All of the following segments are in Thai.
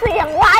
เสียงไว้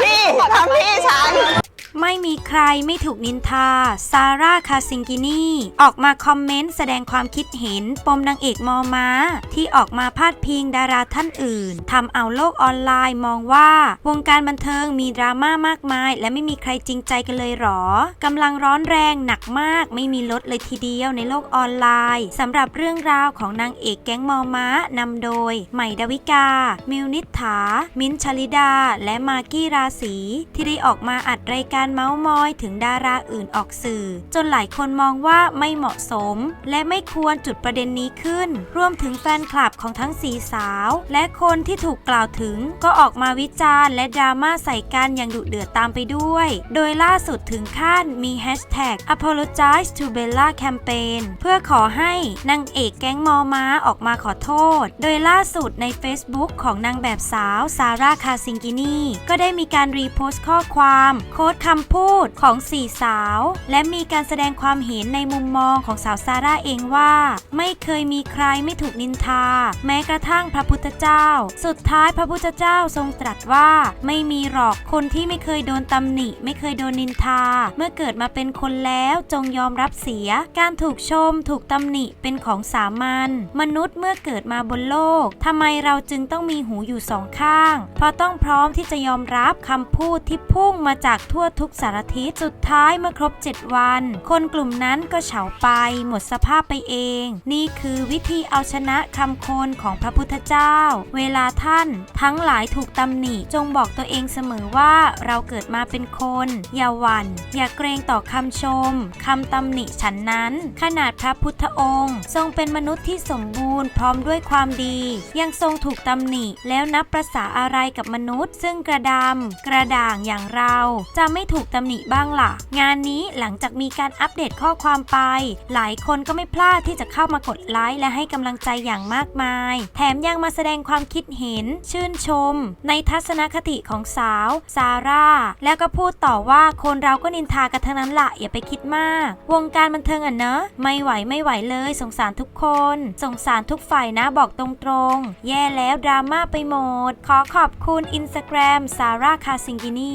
พี่ทำพี่ฉัน ไม่มีใครไม่ถูกนินทา ซาร่า คาซิงกินีออกมาคอมเมนต์แสดงความคิดเห็น ปมนางเอกมอม้า ที่ออกมาพาดพิงดาราท่านอื่น ทำเอาโลกออนไลน์มองว่า วงการบันเทิงมีดราม่ามากมาย และไม่มีใครจริงใจกันเลยหรอกำลังร้อนแรงหนักมาก ไม่มีลดเลยทีเดียวในโลกออนไลน์สำหรับเรื่องราวของนางเอกแก๊งมอม้านำโดย ใหม่ดาวิกา มิวนิษฐา มิ้นชลิดา และมากี้ราศีที่ได้ออกมาอัดรายการเมาส์มอยถึงดาราอื่นออกสื่อ จนหลายคนมองว่าไม่เหมาะสม และไม่ควรจุดประเด็นนี้ขึ้น รวมถึงแฟนคลับของทั้งสีสาว และคนที่ถูกกล่าวถึงก็ออกมาวิจารณ์ และดราม่าใส่กันอย่างดุเดือดตามไปด้วย โดยล่าสุดถึงขั้นมีแฮชแท็ก apologize to Bella campaign เพื่อขอให้นางเอกแก๊งมอม้าออกมาขอโทษ โดยล่าสุดใน Facebook ของนางแบบสาวซาร่าคาซิงกินีก็ได้มีการรีโพสต์ข้อความ โค้ดคำำพูดของสี่สาว และมีการแสดงความเห็นในมุมมองของสาวซาร่าเองว่า ไม่เคยมีใครไม่ถูกนินทา แม้กระทั่งพระพุทธเจ้า สุดท้ายพระพุทธเจ้าทรงตรัสว่า ไม่มีหรอกคนที่ไม่เคยโดนตำหนิ ไม่เคยโดนนินทา เมื่อเกิดมาเป็นคนแล้วจงยอมรับเสีย การถูกชมถูกตำหนิเป็นของสามัญมนุษย์เมื่อเกิดมาบนโลกทำไมเราจึงต้องมีหูอยู่สองข้าง เพราะต้องพร้อมที่จะยอมรับคำพูดที่พุ่งมาจากทั่วทุุกสารทิศสุดท้ายเมื่อครบ 7 วัน คนกลุ่มนั้นก็เฉาไป หมดสภาพไปเอง นี่คือวิธีเอาชนะคำคนของพระพุทธเจ้า เวลาท่านทั้งหลายถูกตำหนิจงบอกตัวเองเสมอว่าเราเกิดมาเป็นคน อย่าหวัน่น อย่าเกรงต่อคำชมคำตำหนิฉันนั้น ขนาดพระพุทธองค์ ทรงเป็นมนุษย์ที่สมบูรณ์พร้อมด้วยความดี ยังทรงถูกตำหนิแล้วนับประษาอะไรกับมนุษย์ ซึ่งกระดำกระด่างอย่างเราจะไม่ถูกถูกตำหนิบ้างล่ะ งานนี้หลังจากมีการอัปเดตข้อความไป หลายคนก็ไม่พลาดที่จะเข้ามากดไลค์และให้กำลังใจอย่างมากมาย แถมยังมาแสดงความคิดเห็น ชื่นชม ในทัศนคติของสาว ซาร่า แล้วก็พูดต่อว่าคนเราก็นินทากันทั้งนั้นละอย่าไปคิดมาก วงการบันเทิงอะเนอะไม่ไหวไม่ไหวเลยสงสารทุกคน สงสารทุกฝ่ายนะบอกตรงๆ แย่แล้วดราม่าไปหมด ขอขอบคุณ Instagram ซาร่าคาซิงกินี